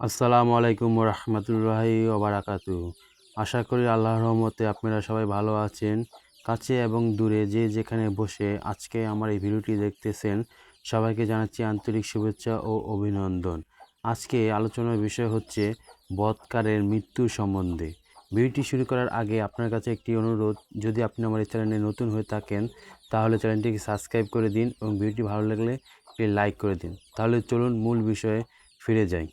আসসালামু আলাইকুম রহমতুল্লাহি ওবারাকাতু আশা করি আল্লাহর রহমতে আপনারা সবাই ভালো আছেন, কাছে এবং দূরে যে যেখানে বসে আজকে আমার এই ভিডিওটি দেখতেছেন, সবাইকে জানাচ্ছি আন্তরিক শুভেচ্ছা ও অভিনন্দন। আজকে আলোচনার বিষয় হচ্ছে বৎকারের মৃত্যু সম্বন্ধে। ভিডিওটি শুরু করার আগে আপনার কাছে একটি অনুরোধ, যদি আপনি আমার এই চ্যানেলে নতুন হয়ে থাকেন, তাহলে চ্যানেলটিকে সাবস্ক্রাইব করে দিন এবং ভিডিওটি ভালো লাগলে একটি লাইক করে দিন। তাহলে চলুন মূল বিষয়ে ফিরে যাই।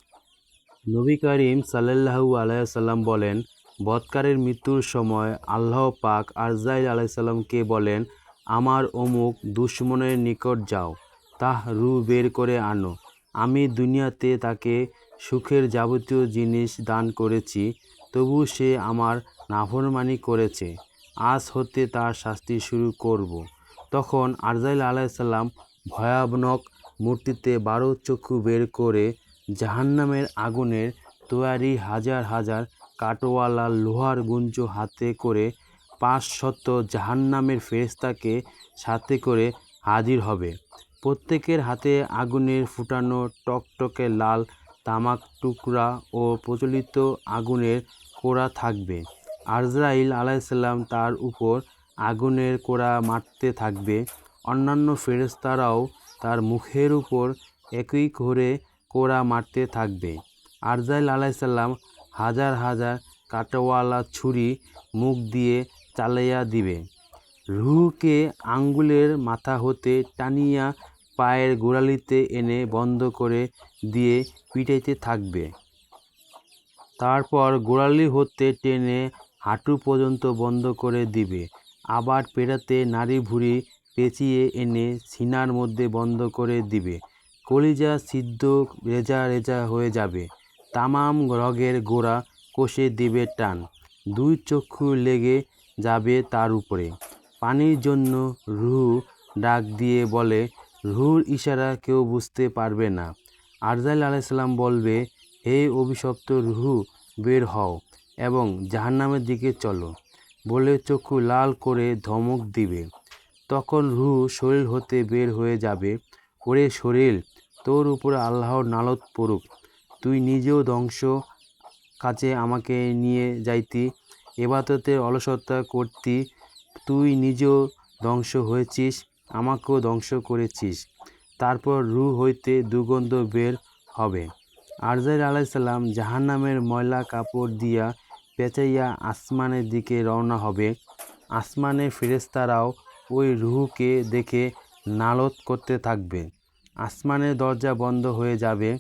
নবী করিম সাল্লাহু আলাইসাল্লাম বলেন, বৎকারের মৃত্যুর সময় আল্লাহ পাক আরজাইল আলাইসাল্লামকে বলেন, আমার অমুক দুশ্মনের নিকট যাও, তাহ রু বের করে আনো আমি দুনিয়াতে তাকে সুখের যাবতীয় জিনিস দান করেছি, তবু সে আমার নাফরমানি করেছে আজ হতে তার শাস্তি শুরু করব। তখন আরজাইল আলাইসাল্লাম ভয়াবনক মূর্তিতে বারো চক্ষু বের করে জাহান্নামের আগুনের তৈয়ারি হাজার হাজার কাটোয়ালা লোহার গুঞ্জ হাতে করে পাঁচ শত জাহান্নামের ফেরেস্তাকে সাথে করে হাজির হবে। প্রত্যেকের হাতে আগুনের ফুটানো টকটকে লাল তামাক টুকরা ও প্রচলিত আগুনের কোড়া থাকবে। আজরাইল আলাইসাল্লাম তার উপর আগুনের কোড়া মারতে থাকবে। অন্যান্য ফেরেস্তারাও তার মুখের উপর একই করে কোড়া মারতে থাকবে। আরজাইল আলাইসাল্লাম হাজার হাজার কাটাওয়ালা ছুরি মুখ দিয়ে চালাইয়া দিবে। রুহুকে আঙ্গুলের মাথা হতে টানিয়া পায়ের গোড়ালিতে এনে বন্ধ করে দিয়ে পিটাইতে থাকবে। তারপর গোড়ালি হতে টেনে হাঁটু পর্যন্ত বন্ধ করে দিবে। আবার পেরাতে নাড়ি ভুড়ি পেঁচিয়ে এনে সিনার মধ্যে বন্ধ করে দিবে। কলিজা সিদ্ধ রেজা রেজা হয়ে যাবে। তামাম রগের গোড়া কষে দিবে টান। দুই চক্ষু লেগে যাবে তার উপরে। পানির জন্য রুহু ডাক দিয়ে বলে, রুহুর ইশারা কেউ বুঝতে পারবে না। আরজাইল আলাইসাল্লাম বলবে, হে অভিশপ্ত রুহু, বের হও এবং জাহান্নামের দিকে চলো। বলে চক্ষু লাল করে ধমক দিবে। তখন রুহু শরীর হতে বের হয়ে যাবে। ওরে শরীর তোর উপরে আল্লাহর নালত পড়ুক। তুই নিজেও ধ্বংস কাছে আমাকে নিয়ে যাইতি। এবাততে অলসতা করতি। তুই নিজেও ধ্বংস হয়েছিস, আমাকেও ধ্বংস করেছিস। তারপর রু হইতে দুর্গন্ধ বের হবে। আরজাইর আলাইসাল্লাম জাহান্নামের ময়লা কাপড় দিয়া পেঁচাইয়া আসমানের দিকে রওনা হবে। আসমানে ফেরেস্তারাও ওই রুহুকে দেখে নালত করতে থাকবে। আসমানের দরজা বন্ধ হয়ে যাবে।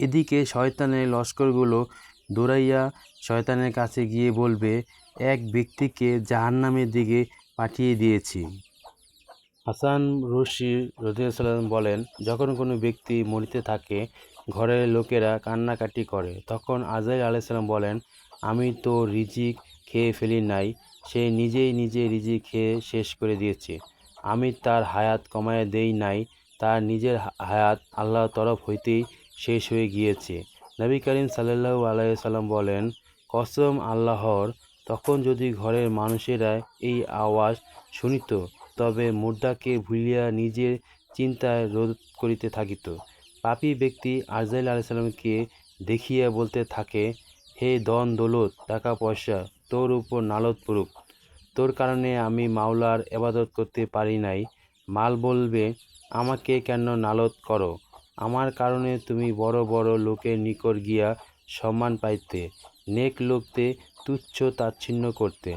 এদিকে শয়তানের লস্করগুলো দৌড়াইয়া শয়তানের কাছে গিয়ে বলবে, এক ব্যক্তিকে জাহান্নামের দিকে পাঠিয়ে দিয়েছি। হাসান রশি রদিয়াল্লাম বলেন, যখন কোনো ব্যক্তি মরিতে থাকে, ঘরের লোকেরা কান্নাকাটি করে। তখন আজাইল আলাইসাল্লাম বলেন, আমি তো রিজিক খেয়ে ফেলি নাই, সে নিজেই নিজে রিজিক খেয়ে শেষ করে দিয়েছে। আমি তার হায়াত কমায় দেই নাই, তার নিজের হায়াত আল্লাহর তরফ হইতেই শেষ হয়ে গিয়েছে। নবী করিম সাল্লাহ আলাইসাল্লাম বলেন, কসম আল্লাহর, তখন যদি ঘরের মানুষেরা এই আওয়াজ শুনিত, তবে মুর্দাকে ভুলিয়া নিজের চিন্তায় রোধ করিতে থাকিত। পাপী ব্যক্তি আরজাইল আলাইসাল্লামকে দেখিয়া বলতে থাকে, হে দন দৌলত, টাকা পয়সা, তোর উপর নালত পড়ুক। তোর কারণে আমি মাওলার এবাদত করতে পারি নাই। মাল বলবে, আমাকে কেন নালত করো? আমার কারণে তুমি বড় বড় লোকের নিকট গিয়া সম্মান পাইতে, নেক লোকতে তুচ্ছ তাচ্ছিন্ন করতে।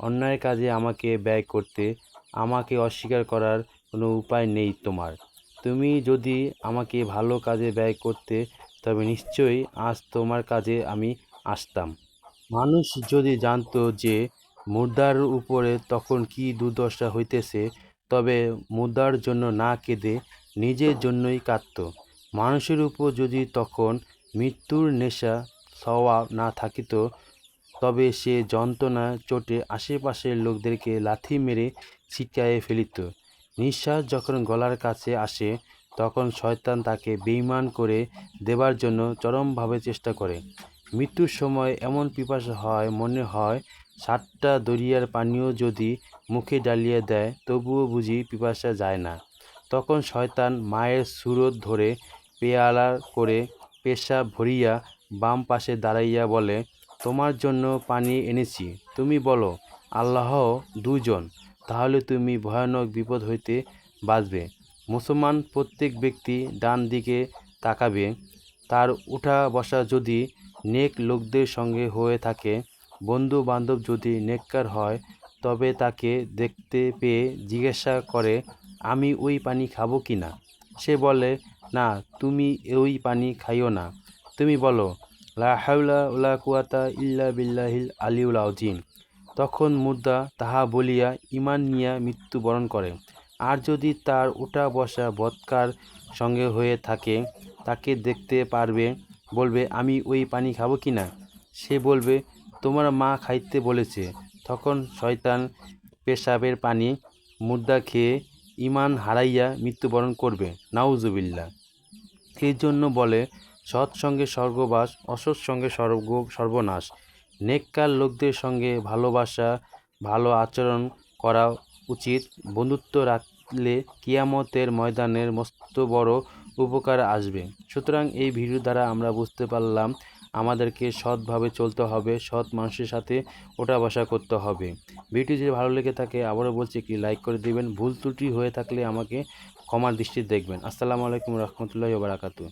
অন্যায় কাজে আমাকে ব্যয় করতে, আমাকে অস্বীকার করার কোনো উপায় নেই তোমার। তুমি যদি আমাকে ভালো কাজে ব্যয় করতে, তবে নিশ্চয়ই আজ তোমার কাজে আমি আসতাম। মানুষ যদি জানতো যে মুর্দার উপরে তখন কি দুর্দশা হইতেছে, তবে মুদ্রার জন্য না কেঁদে নিজের জন্যই কাঁদত। মানুষের উপর যদি তখন মৃত্যুর নেশা, সওয়া না থাকিত, তবে সে যন্ত্রণা চোটে আশেপাশের লোকদেরকে লাথি মেরে ছিটকায়ে ফেলিত। নিঃশ্বাস যখন গলার কাছে আসে, তখন শয়তান তাকে বেইমান করে দেবার জন্য চরমভাবে চেষ্টা করে। মৃত্যুর সময় এমন পিপাসা হয়, মনে হয় সাতটা দরিয়ার পানীয় যদি মুখে ডালিয়ে দেয়, তবুও বুঝি পিপাসা যায় না। তখন শয়তান মায়ের সুরত ধরে পেয়ালা করে পেশা ভরিয়া বাম পাশে দাঁড়াইয়া বলে, তোমার জন্য পানি এনেছি। তুমি বলো, আল্লাহ দুজন। তাহলে তুমি ভয়ানক বিপদ হইতে বাঁচবে। মুসলমান প্রত্যেক ব্যক্তি ডান দিকে তাকাবে। তার উঠা বসা যদি নেক লোকদের সঙ্গে হয়ে থাকে। বন্ধু বান্ধব যদি নেককার হয়, তবে তাকে দেখতে পেয়ে জিজ্ঞাসা করে, আমি ওই পানি খাব কি না? সে বলে, না, তুমি ওই পানি খাইও না। তুমি বলো, লা হাওলা ওলা কুয়াতা ইল্লা বিল্লাহিল আলিউল আউজিম তখন মুদ্রা তাহা বলিয়া ইমান নিয়া মৃত্যুবরণ করে। আর যদি তার উঠা বসা বৎকার সঙ্গে হয়ে থাকে, তাকে দেখতে পারবে বলবে, আমি ওই পানি খাব কি না? সে বলবে, তোমার মা খাইতে বলেছে। তখন শয়তান পেশাবের পানি, মুদ্রা খেয়ে ইমান হারাইয়া মৃত্যুবরণ করবে। নাউজুবিল্লা এই জন্য বলে সৎসঙ্গে স্বর্গবাস, অসৎ সঙ্গে স্বর্গ, সর্বনাশ। নেককার লোকদের সঙ্গে ভালোবাসা, ভালো আচরণ করা উচিত। বন্ধুত্ব রাখলে কিয়ামতের ময়দানের মস্ত বড় উপকার আসবে। সুতরাং এই ভিডিও দ্বারা আমরা বুঝতে পারলাম আমাদেরকে সৎভাবে চলতে হবে, সৎ মানুষের সাথে ওঠা বসা করতে হবে। ভিডিও যদি ভালো লেগে থাকে, আবারও বলছি কি লাইক করে দিবেন। ভুল ত্রুটি হয়ে থাকলে আমাকে ক্ষমার দৃষ্টি দেখবেন। আসসালামু আলাইকুম রহমতুল্লাহ বারাকাতু